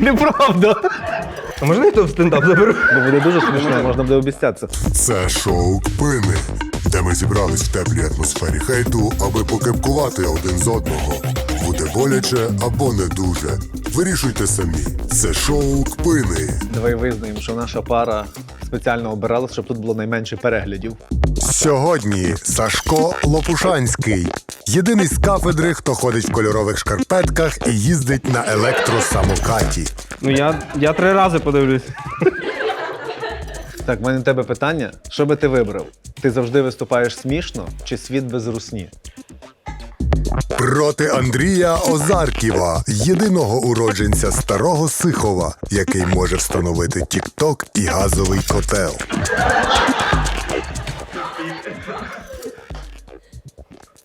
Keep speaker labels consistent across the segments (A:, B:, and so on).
A: Неправда.
B: А можна я то в стендап заберу?
A: Бо буде дуже смішно, можна буде обіцятися.
C: Це шоу Кпини, де ми зібрались в теплій атмосфері хейту, аби покепкувати один з одного. Буде боляче або не дуже. Вирішуйте самі. Це шоу Кпини.
A: Давай визнаємо, що наша пара спеціально обиралась, щоб тут було найменше переглядів.
C: Сьогодні Сашко Лопушанський. Єдиний з кафедри, хто ходить в кольорових шкарпетках і їздить на електросамокаті.
B: Ну я, я три рази подивлюсь.
A: Так, в мене до тебе питання: що би ти вибрав? Ти завжди виступаєш смішно чи світ без русні?
C: Проти Андрія Озарківа, єдиного уродженця старого Сихова, який може встановити тік-ток і газовий котел.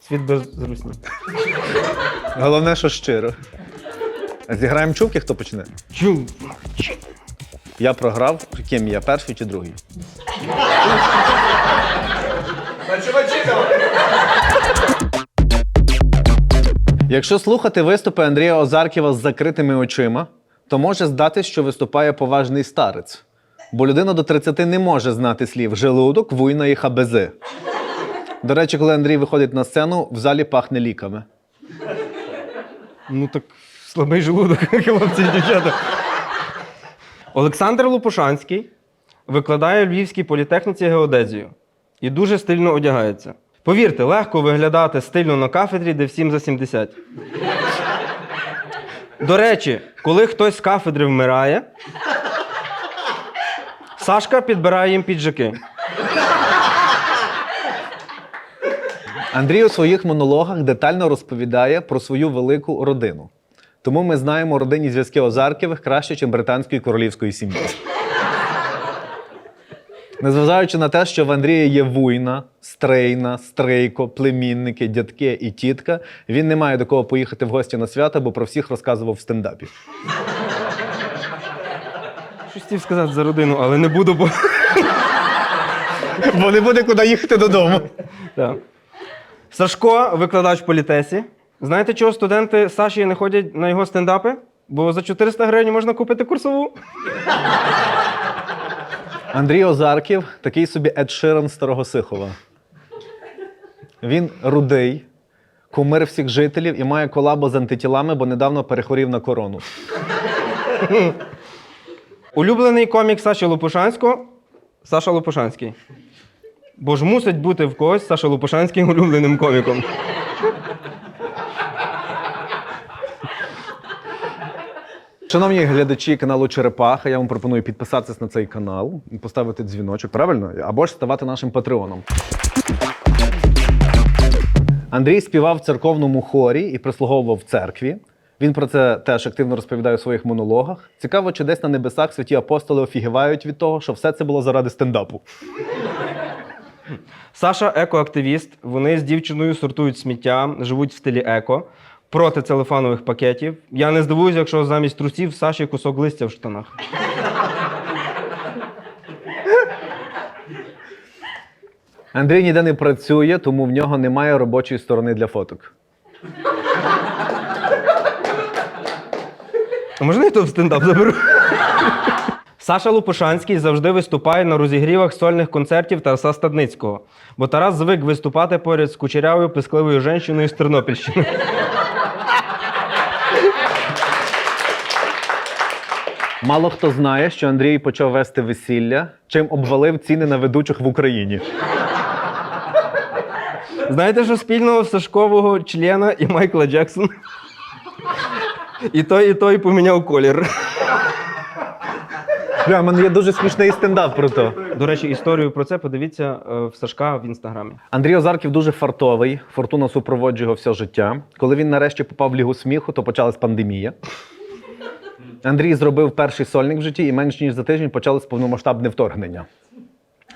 B: Світ без русні.
A: Головне, що щиро. Зіграємо чувки, хто почне?
B: Чу.
A: Я програв. Ким я перший чи другий? Якщо слухати виступи Андрія Озарківа з закритими очима, то може здатись, що виступає поважний старець. Бо людина до 30 не може знати слів желудок, вуйна і хабези. До речі, коли Андрій виходить на сцену, в залі пахне ліками.
B: Ну так слабий желудок, хлопці і дівчата. Олександр Лопушанський викладає в Львівській політехніці геодезію і дуже стильно одягається. Повірте, легко виглядати стильно на кафедрі, де всім за 70. До речі, коли хтось з кафедри вмирає, Сашка підбирає їм піджаки.
A: Андрій у своїх монологах детально розповідає про свою велику родину. Тому ми знаємо родинні зв'язки Озарківих краще, ніж британської королівської сім'ї. Незважаючи на те, що в Андрія є вуйна, стрейна, стрейко, племінники, дядки і тітка, він не має до кого поїхати в гості на свята, бо про всіх розказував в стендапі.
B: Щось хотів сказати за родину, але не буду, бо.
A: Бо не буде куди їхати додому.
B: Так. Сашко, викладач в політесі. Знаєте, чого студенти Саші не ходять на його стендапи? Бо за 400 гривень можна купити курсову.
A: Андрій Озарків такий собі Ед Ширан старого Сихова. Він рудий, кумир всіх жителів і має колабо з антитілами, бо недавно перехворів на корону.
B: Улюблений комік Саші Лопушанського Саша Лопушанський. Бо ж мусить бути в когось Саша Лопушанський улюбленим коміком.
A: Шановні глядачі каналу Черепаха, я вам пропоную підписатися на цей канал, поставити дзвіночок, правильно? Або ж ставати нашим патреоном. Андрій співав в церковному хорі і прислуговував в церкві. Він про це теж активно розповідає у своїх монологах. Цікаво, чи десь на небесах святі апостоли офігівають від того, що все це було заради стендапу.
B: Саша екоактивіст. Вони з дівчиною сортують сміття, живуть в стилі еко, проти целефанових пакетів. Я не здивуюсь, якщо замість трусів Саші кусок листя в штанах.
A: Андрій ніде не працює, тому в нього немає робочої сторони для фоток.
B: А можна я то в стендап заберу? Саша Лопушанський завжди виступає на розігрівах сольних концертів Тараса Стадницького, бо Тарас звик виступати поряд з кучерявою пискливою жінкою з Тернопільщини.
A: Мало хто знає, що Андрій почав вести весілля, чим обвалив ціни на ведучих в Україні.
B: Знаєте, що спільного Сашкового члена і Майкла Джексона? І той, і той поміняв колір.
A: Бля, в мене є дуже смішний стендап про то.
B: До речі, історію про це подивіться е, в Сашка в інстаграмі.
A: Андрій Озарків дуже фартовий. Фортуна супроводжує його все життя. Коли він нарешті попав в лігу сміху, то почалась пандемія. Андрій зробив перший сольник в житті, і менш ніж за тиждень почалось повномасштабне вторгнення.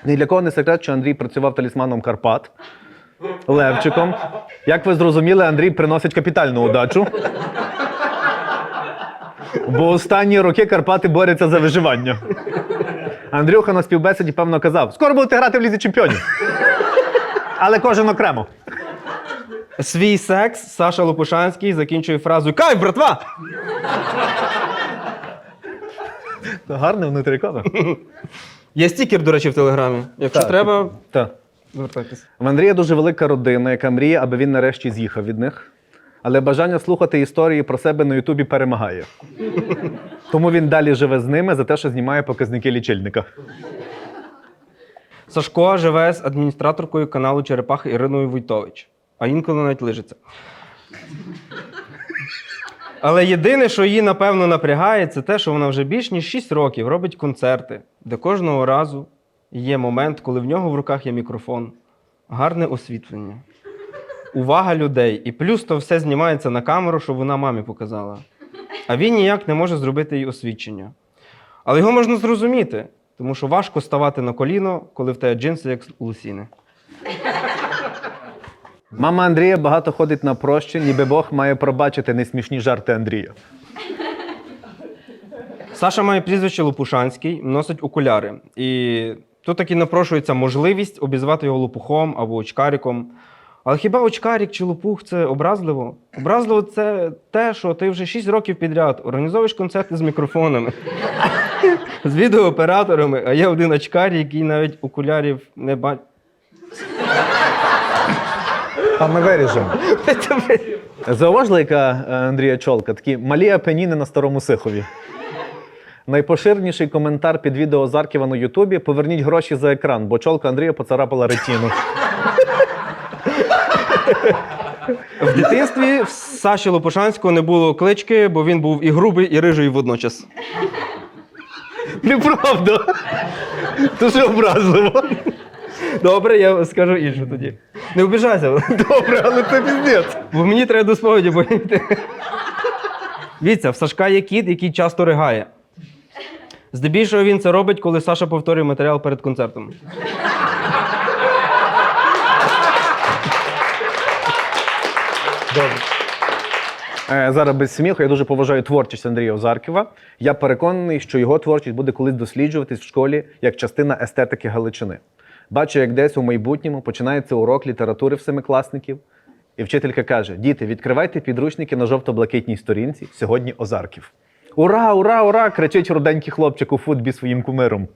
A: Ні для кого не секрет, що Андрій працював талісманом Карпат, Левчиком. Як ви зрозуміли, Андрій приносить капітальну удачу. Бо останні роки Карпати борються за виживання. Андрюха на співбесіді, певно, казав: скоро будете грати в лізі чемпіонів. Але кожен окремо.
B: Свій секс Саша Лопушанський закінчує фразою Кайф, братва!
A: Гарне внутрікове.
B: Є стікер, до речі, в телеграмі. Якщо
A: Так.
B: треба,
A: Так.
B: звертайтеся.
A: В Андрія дуже велика родина, яка мріє, аби він нарешті з'їхав від них. Але бажання слухати історії про себе на Ютубі перемагає. Тому він далі живе з ними за те, що знімає показники лічильника.
B: Сашко живе з адміністраторкою каналу Черепахи Іриною Войтович, а інколи навіть лижиться. Але єдине, що її напевно напрягає, це те, що вона вже більш ніж 6 років робить концерти, де кожного разу є момент, коли в нього в руках є мікрофон, гарне освітлення, увага людей. І плюс то все знімається на камеру, щоб вона мамі показала. А він ніяк не може зробити їй освідчення. Але його можна зрозуміти, тому що важко ставати на коліно, коли в тебе джинси як лусіни.
A: Мама Андрія багато ходить на прощі, ніби Бог має пробачити несмішні жарти Андрія.
B: Саша має прізвище Лопушанський, носить окуляри. І тут таки напрошується можливість обізвати його лопухом або очкариком. Але хіба очкарик чи лопух це образливо? Образливо це те, що ти вже 6 років підряд організовуєш концерти з мікрофонами, з відеооператорами, а є один очкар, який навіть окулярів не бачить.
A: А ми виріжемо. Зауважили, яка е, Андрія Чолка, такі малі апеніни на старому сихові. Найпоширеніший коментар під відео Зарківа на Ютубі поверніть гроші за екран, бо чолка Андрія поцарапала ретіну.
B: В дитинстві в Саші Лопушанського не було клички, бо він був і грубий, і рижий водночас.
A: Неправда. Дуже образливо.
B: Добре, я скажу інше тоді. Не обіжайся.
A: Добре, але це піздець.
B: Бо мені треба до сповіді поїхати. Дивіться, в Сашка є кіт, який часто ригає. Здебільшого він це робить, коли Саша повторює матеріал перед концертом.
A: Зараз без сміху. Я дуже поважаю творчість Андрія Озарківа. Я переконаний, що його творчість буде колись досліджуватись в школі як частина естетики Галичини. Бачу, як десь у майбутньому починається урок літератури в семикласників, і вчителька каже: Діти, відкривайте підручники на жовто-блакитній сторінці. Сьогодні Озарків. Ура, ура, ура! кричить руденький хлопчик у футбі своїм кумиром.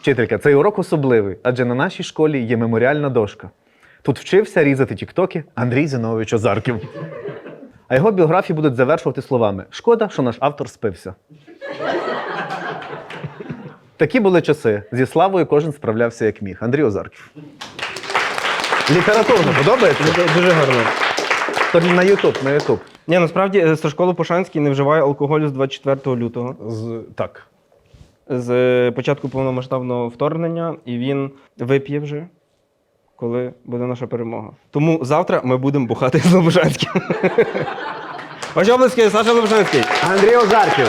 A: Вчителька, цей урок особливий, адже на нашій школі є меморіальна дошка. Тут вчився різати тіктоки Андрій Зинович Озарків. А його біографії будуть завершувати словами: Шкода, що наш автор спився. Такі були часи. Зі славою кожен справлявся як міг. Андрій Озарків. Літературно подобається?
B: Дуже гарно.
A: То на Ютуб, на Ютуб.
B: Ні, насправді е, Сашко Лопушанський не вживає алкоголю з 24 лютого,
A: З... Так.
B: з е, початку повномасштабного вторгнення, і він вип'є вже, коли буде наша перемога. Тому завтра ми будемо бухати з Лобожанським. Ваші обласки, Саша Лобожанський.
A: Андрій Озарків.